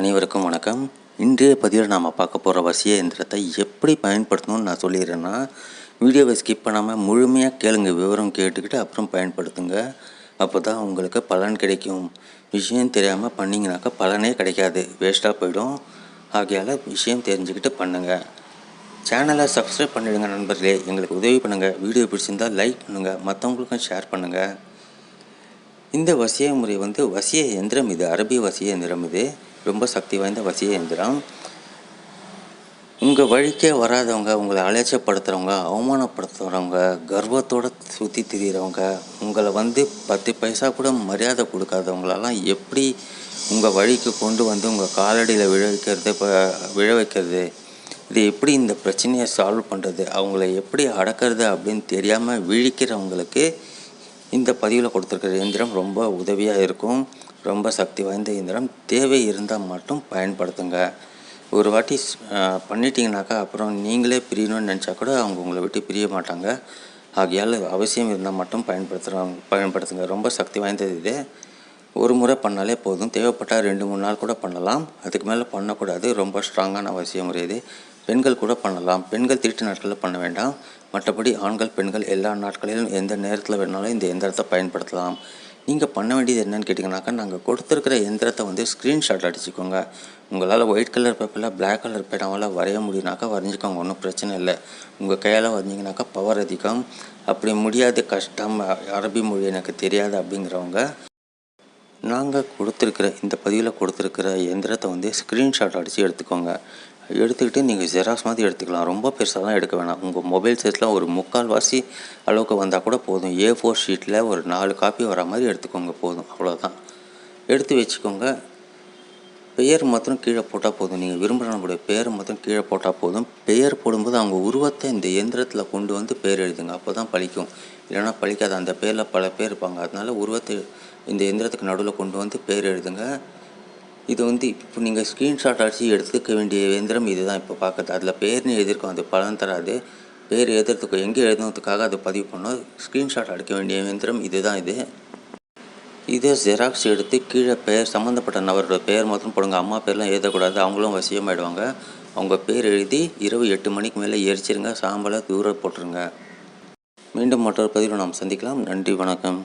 அனைவருக்கும் வணக்கம். இன்றைய பதிவில் நாம் பார்க்க போகிற வசிய எந்திரத்தை எப்படி பயன்படுத்தணும்னு நான் சொல்லிடுறேன்னா வீடியோவை ஸ்கிப் பண்ணாமல் முழுமையாக கேளுங்க விவரம் கேட்டுக்கிட்டு அப்புறம் பயன்படுத்துங்க. அப்போ தான் உங்களுக்கு பலன் கிடைக்கும். விஷயம் தெரியாமல் பண்ணிங்கனாக்கா பலனே கிடைக்காது. வேஸ்ட்டாக போயிடும். ஆகையால் விஷயம் தெரிஞ்சுக்கிட்டு பண்ணுங்கள் சேனலை சப்ஸ்கிரைப் பண்ணிடுங்க நண்பர்களே. எங்களுக்கு உதவி பண்ணுங்கள் வீடியோ பிடிச்சிருந்தால் லைக் பண்ணுங்கள் மற்றவங்களுக்கும் ஷேர் பண்ணுங்கள் இந்த வசிய முறை வந்து வசிய எந்திரம் இது. அரபி வசிய எந்திரம் இது. ரொம்ப சக்தி வாய்ந்த வசிய எந்திரம். உங்கள் வழிக்கே வராதவங்க உங்களை அலட்சியப்படுத்துகிறவங்க அவமானப்படுத்துகிறவங்க கர்வத்தோடு சுற்றி திரியிறவங்க உங்களை வந்து பத்து பைசா கூட மரியாதை கொடுக்காதவங்களெல்லாம் எப்படி உங்கள் வழிக்கு கொண்டு வந்து உங்கள் காலடியில் விழ வைக்கிறது இப்போ விழ வைக்கிறது? இது எப்படி இந்த பிரச்சனையை சால்வ் பண்ணுறது அவங்கள எப்படி அடக்கிறது அப்படின்னு தெரியாமல் விழிக்கிறவங்களுக்கு இந்த பதிவில் கொடுத்துருக்கிற இயந்திரம் ரொம்ப உதவியாக இருக்கும். ரொம்ப சக்தி வாய்ந்த இயந்திரம். தேவை இருந்தால் மட்டும் பயன்படுத்துங்க. ஒரு வாட்டி பண்ணிட்டீங்கனாக்கா அப்புறம் நீங்களே பிரியணும்னு நினச்சா கூட அவங்க உங்களை விட்டு பிரிய மாட்டாங்க. ஆகையால் அவசியம் இருந்தால் மட்டும் பயன்படுத்துகிறவங்க பயன்படுத்துங்க. ரொம்ப சக்தி வாய்ந்தது இது. ஒரு முறை பண்ணாலே போதும். தேவைப்பட்டால் ரெண்டு மூணு நாள் கூட பண்ணலாம். அதுக்கு மேலே பண்ணக்கூடாது. ரொம்ப ஸ்ட்ராங்கான அவசியம் முறை இது பெண்கள் கூட பண்ணலாம். பெண்கள் திருட்டு நாட்களில் பண்ண வேண்டாம். மற்றபடி ஆண்கள் பெண்கள் எல்லா நாட்களிலும் எந்த நேரத்தில் வேணாலும் இந்த எந்திரத்தை பயன்படுத்தலாம். நீங்கள் பண்ண வேண்டியது என்னென்னு கேட்டிங்கனாக்கா நாங்கள் கொடுத்துருக்கிற எந்திரத்தை வந்து ஸ்க்ரீன்ஷாட் அடிச்சுக்கோங்க. உங்களால் ஒயிட் கலர் பேப்பரில் பிளாக் கலர் பேனாவில் வரைய முடியுனாக்கா வரைஞ்சிக்கோங்க. ஒன்றும் பிரச்சனை இல்லை. உங்கள் கையால் வரைஞ்சிங்கனாக்கா பவர் அதிகம். அப்படி முடியாது கஷ்டம். அரபி மொழி எனக்கு தெரியாது அப்படிங்கிறவங்க நாங்கள் கொடுத்துருக்குற இந்த பதிவில் கொடுத்துருக்கிற எந்திரத்தை வந்து ஸ்க்ரீன்ஷாட் அடித்து எடுத்துக்கோங்க. எடுத்துக்கிட்டு நீங்கள் ஜெராக்ஸ் மாதிரி எடுத்துக்கலாம். ரொம்ப பெருசாலாம் எடுக்க வேணாம். உங்கள் மொபைல் சைஸில் ஒரு முக்கால் வாசி அளவுக்கு வந்தால் கூட போதும். ஏ ஃபோர் ஷீட்டில் ஒரு நாலு காப்பி வர மாதிரி எடுத்துக்கோங்க. போதும். அவ்வளோதான் எடுத்து வச்சுக்கோங்க. பெயர் மாத்திரம் கீழே போட்டால் போதும். நீங்கள் விரும்புகிறவங்களுடைய பெயர் மாத்திரம் கீழே போட்டால் போதும். பெயர் போடும்போது அவங்க உருவத்தை இந்த இயந்திரத்தில் கொண்டு வந்து பேர் எழுதுங்க. அப்போ தான் பழிக்கும். இல்லைன்னா பழிக்காது. அந்த பேரில் பல பேர் இருப்பாங்க. அதனால உருவத்தை இந்த எந்திரத்துக்கு நடுவில் கொண்டு வந்து பேர் எழுதுங்க. இது வந்து இப்போ நீங்கள் ஸ்க்ரீன்ஷாட் அடித்து எடுத்துக்க வேண்டிய இயந்திரம் இதுதான். இப்போ பார்க்குறது. அதில் பேர்னு எழுதியிருக்கோம். அது பலன் தராது. பேர் எழுதுறதுக்கு எங்கே எழுதுனதுக்காக அதை பதிவு பண்ணோம் ஸ்க்ரீன்ஷாட் அடிக்க வேண்டிய இயந்திரம் இதுதான் இது. இதே ஜெராக்ஸ் எடுத்து கீழே பெயர் சம்மந்தப்பட்ட நபரோட பெயர் மட்டும் போடுங்க. அம்மா பேர்லாம் எழுதக்கூடாது. அவங்களும் வசியமாயிடுவாங்க. அவங்க பேர் எழுதி இரவு எட்டு மணிக்கு மேலே எரிச்சிருங்க. சாம்பலை தூர போட்டுருங்க. மீண்டும் மற்றொரு பதிவில் நாம் சந்திக்கலாம். நன்றி வணக்கம்.